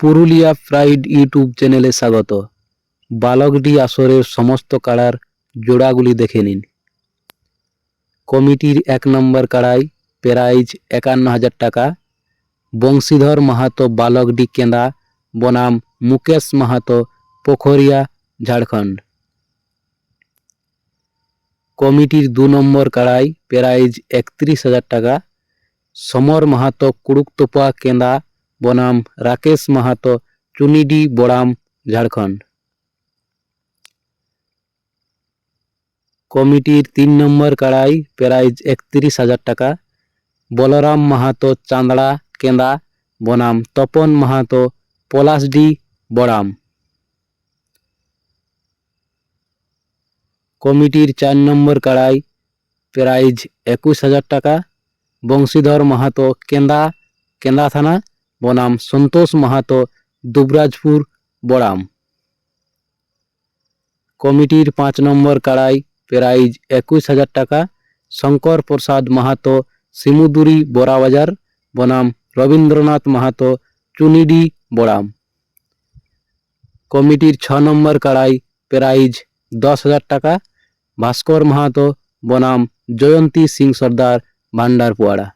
Purulia pride YouTube চ্যানেলে স্বাগত। বালকডি আসরের সমস্ত কাড়ার জোড়াগুলি দেখে নিন। কমিটির এক নম্বর কাড়াই প্রাইজ একান্ন হাজার টাকা। বংশীধর মাহাতো বালকডি কেন্দা বনাম মুকেশ মাহাতো পোখরিয়া, ঝাড়খণ্ড। কমিটির দু নম্বর কাড়াই প্রাইজ একত্রিশ হাজার টাকা। সমর মাহাতো কুড়ুকতোপা কেন্দা বনাম রাকেশ মাহাতো, চুনিডি বড়াম, ঝাড়খণ্ড। কমিটির তিন নম্বর কাড়াই প্রাইজ একত্রিশ হাজার টাকা। বলরাম মাহাতো, চাঁদড়া, কেন্দা, বনাম তপন মাহাতো, পলাশডি, বড়াম। কমিটির চার নম্বর কাড়াই প্রাইজ একুশ হাজার টাকা। বংশীধর মাহাতো, কেন্দা কেন্দা থানা। বনাম সন্তোষ মাহাতো দুবরাজপুর বড়াম। কমিটির পাঁচ নম্বর কাড়াই প্রাইজ একুশ হাজার টাকা। শঙ্কর প্রসাদ মাহাতো শিমুদুরি বড়াবাজার বনাম রবীন্দ্রনাথ মাহাতো চুনিডি বড়াম। কমিটির ছ নম্বর কাড়াই প্রাইজ দশ হাজার টাকা। ভাস্কর মাহাতো বনাম জয়ন্তী সিং সর্দার ভান্ডারপোয়াড়া